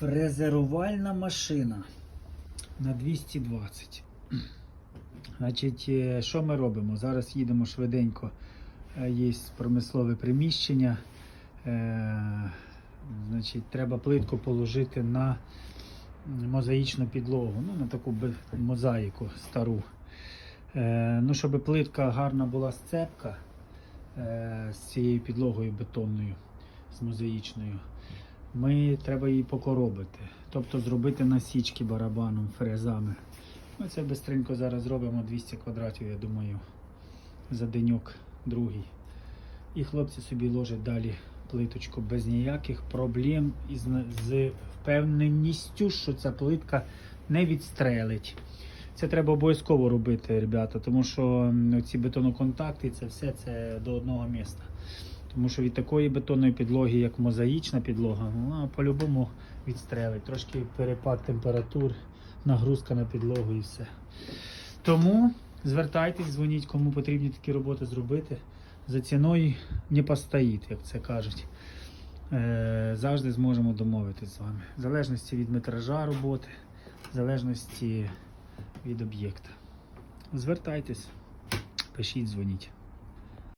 Фрезерувальна машина на 220. Значить, е, що ми робимо? Зараз їдемо швиденько. Е, Є промислове приміщення. Е, Значить, треба плитку положити на мозаїчну підлогу, ну, на таку мозаїку стару. Ну, щоб плитка гарна була сцепка з цією підлогою бетонною, з мозаїчною. Ми треба її покоробити, тобто зробити насічки барабаном, фрезами. Ми це бистренько зараз зробимо 200 квадратів, я думаю, за деньок другий. І хлопці собі ложать далі плиточку без ніяких проблем і з впевненістю, що ця плитка не відстрелить. Це треба обов'язково робити, ребята, тому що ці бетоноконтакти, це все це до одного міста. Тому що від такої бетонної підлоги, як мозаїчна підлога, вона по-любому відстрелить. Трошки перепад температур, нагрузка на підлогу і все. Тому звертайтесь, дзвоніть, кому потрібні такі роботи зробити. За ціною не постоїть, як це кажуть. Е, завжди зможемо домовитись з вами. В залежності від метража роботи, в залежності від об'єкта. Звертайтесь, пишіть, дзвоніть.